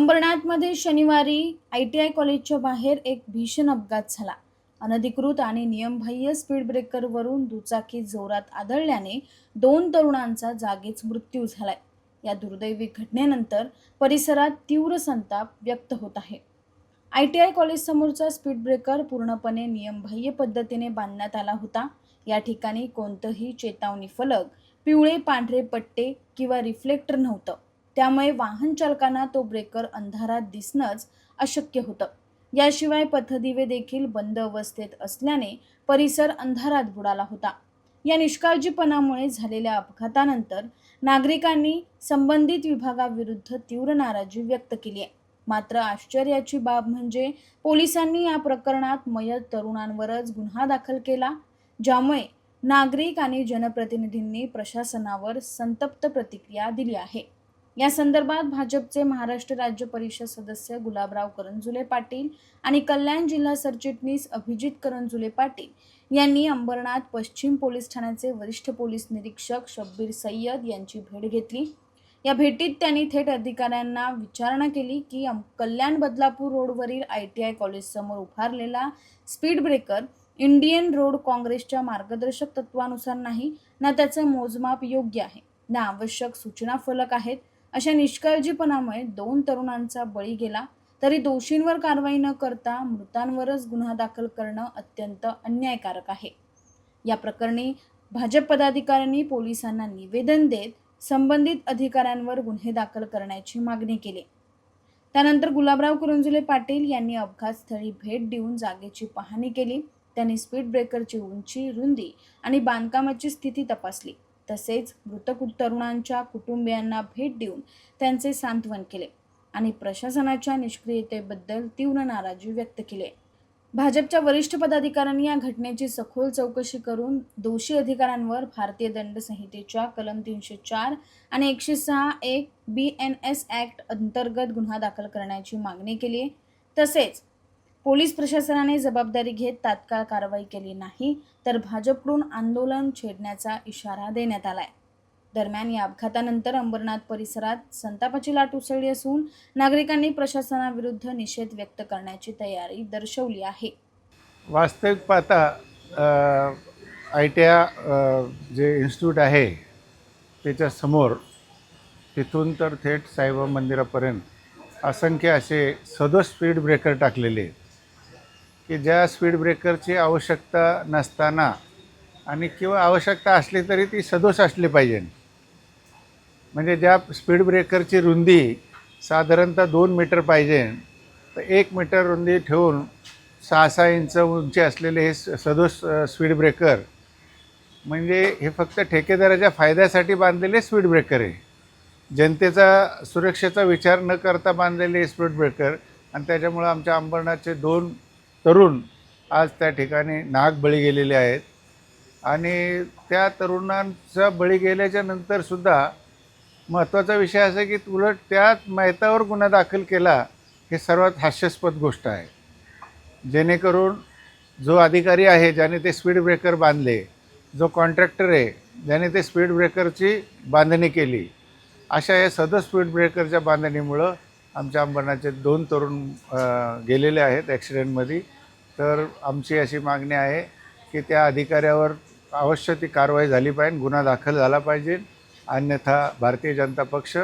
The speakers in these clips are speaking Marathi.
अंबरनाथमध्ये शनिवारी आय टी आय कॉलेजच्या बाहेर एक भीषण अपघात झाला. अनधिकृत आणि नियमबाह्य स्पीड ब्रेकरवरून दुचाकी जोरात आदळल्याने दोन तरुणांचा जागीच मृत्यू झालाय. या दुर्दैवी घटनेनंतर परिसरात तीव्र संताप व्यक्त होत आहे. आय टी आय कॉलेजसमोरचा स्पीड ब्रेकर पूर्णपणे नियमबाह्य पद्धतीने बांधण्यात आला होता. या ठिकाणी कोणतंही चेतावणी फलक पिवळे पांढरे पट्टे किंवा रिफ्लेक्टर नव्हतं. त्यामुळे वाहन चालकांना तो ब्रेकर अंधारात दिसणंच अशक्य होतं. याशिवाय पथदिवे देखील बंद अवस्थेत असल्याने परिसर अंधारात बुडाला होता. या निष्काळजीपणामुळे झालेल्या अपघातानंतर नागरिकांनी संबंधित विभागाविरुद्ध तीव्र नाराजी व्यक्त केली आहे. मात्र आश्चर्याची बाब म्हणजे पोलिसांनी या प्रकरणात मयत तरुणांवरच गुन्हा दाखल केला ज्यामुळे नागरिक आणि जनप्रतिनिधींनी प्रशासनावर संतप्त प्रतिक्रिया दिली आहे. या संदर्भात भाजपचे महाराष्ट्र राज्य परिषद सदस्य गुलाबराव करंजुले पाटील आणि कल्याण जिल्हा सरचिटणीस अभिजित करंजुले पाटील यांनी अंबरनाथ पश्चिम पोलीस ठाण्याचे वरिष्ठ पोलीस निरीक्षक शब्बीर सय्यद यांची भेट घेतली. या भेटीत त्यांनी थेट अधिकाऱ्यांना विचारणा केली की कल्याण बदलापूर रोडवरील आय टी आय कॉलेजसमोर उभारलेला स्पीड ब्रेकर इंडियन रोड काँग्रेसच्या मार्गदर्शक तत्वानुसार नाही ना त्याचं मोजमाप योग्य आहे. ना आवश्यक सूचना फलक आहेत अशा निष्काळजीपणामुळे दोन तरुणांचा बळी गेला. तरी दोषींवर कारवाई न करता मृतांवरच गुन्हा दाखल करणं अत्यंत अन्यायकारक आहे. या प्रकरणी भाजप पदाधिकाऱ्यांनी पोलिसांना निवेदन देत संबंधित अधिकाऱ्यांवर गुन्हे दाखल करण्याची मागणी केली. त्यानंतर गुलाबराव कुरुंजुले पाटील यांनी अपघातस्थळी भेट देऊन जागेची पाहणी केली. त्यांनी स्पीड ब्रेकरची उंची रुंदी आणि बांधकामाची स्थिती तपासली. तसेच मृत तरुणांच्या कुटुंबियांना भेट देऊन त्यांचे सांत्वन केले आणि प्रशासनाच्या निष्क्रियतेबद्दल तीव्र नाराजी व्यक्त केली. भाजपच्या वरिष्ठ पदाधिकाऱ्यांनी या घटनेची सखोल चौकशी करून दोषी अधिकाऱ्यांवर भारतीय दंड संहितेच्या कलम तीनशे चार आणि एकशे सहा एक बी एन एस ॲक्ट अंतर्गत गुन्हा दाखल करण्याची मागणी केली. आहे तसेच पोलीस प्रशासनाने जबाबदारी घेत तात्काळ कारवाई केली नाही तर भाजपकडून आंदोलन छेडण्याचा इशारा देण्यात आलाय. दरम्यान या अपघातानंतर अंबरनाथ परिसरात संतापाची लाट उसळली असून नागरिकांनी प्रशासनाविरुद्ध निषेध व्यक्त करण्याची तयारी दर्शवली आहे. वास्तविक पाहता आय टी आय जे इन्स्टिट्यूट आहे त्याच्यासमोर तिथून तर थेट साईबाबा मंदिरापर्यंत असंख्य असे सदो स्पीड ब्रेकर टाकलेले आहेत. की ज्या स्पीड ब्रेकरची आवश्यकता नसताना आणि किंवा आवश्यकता असली तरी ती सदोष असली पाहिजे. म्हणजे ज्या स्पीड ब्रेकरची रुंदी साधारणतः दोन मीटर पाहिजे तर एक मीटर रुंदी ठेवून सहा सहा इंच उंची असलेले हे सदोष स्पीड ब्रेकर म्हणजे हे फक्त ठेकेदाराच्या फायद्यासाठी बांधलेले स्पीड ब्रेकर आहे. जनतेचा सुरक्षेचा विचार न करता बांधलेले स्पीड ब्रेकर आणि त्याच्यामुळं आमच्या अंबरनाथचे दोन तरुण आज त्या ठिकाणी नाग बळी गेलेले आहेत. आणि त्या तरुणांचा बळी गेल्याच्या नंतरसुद्धा महत्त्वाचा विषय असा की उलट त्यात मैतावर गुन्हा दाखल केला हे सर्वात हास्यास्पद गोष्ट आहे. जेणेकरून जो अधिकारी आहे ज्याने ते स्पीड ब्रेकर बांधले जो कॉन्ट्रॅक्टर आहे ज्याने ते स्पीड ब्रेकरची बांधणी केली अशा या सदर स्पीड ब्रेकरच्या बांधणीमुळं आमच्या अंबरनाथचे दोन तरुण गेलेले आहेत ॲक्सिडेंटमध्ये तर आमची अशी मागणी आहे की त्या अधिकाऱ्यावर अवश्य ती कारवाई झाली पाहिजे गुन्हा दाखल झाला पाहिजे. अन्यथा भारतीय जनता पक्ष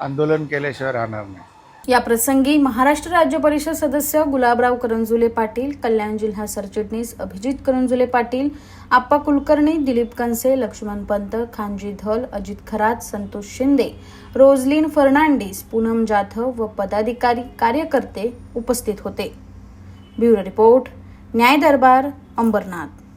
आंदोलन केल्याशिवाय राहणार नाही. या प्रसंगी महाराष्ट्र राज्य परिषद सदस्य गुलाबराव करंजुले पाटील कल्याण जिल्हा सरचिटणीस अभिजित करंजुले पाटील आप्पा कुलकर्णी दिलीप कनसे लक्ष्मण पंत खानजी धल अजित खरात संतोष शिंदे रोजलिन फर्नांडिस पूनम जाधव व पदाधिकारी कार्यकर्ते उपस्थित होते. ब्युरो रिपोर्ट न्याय दरबार अंबरनाथ.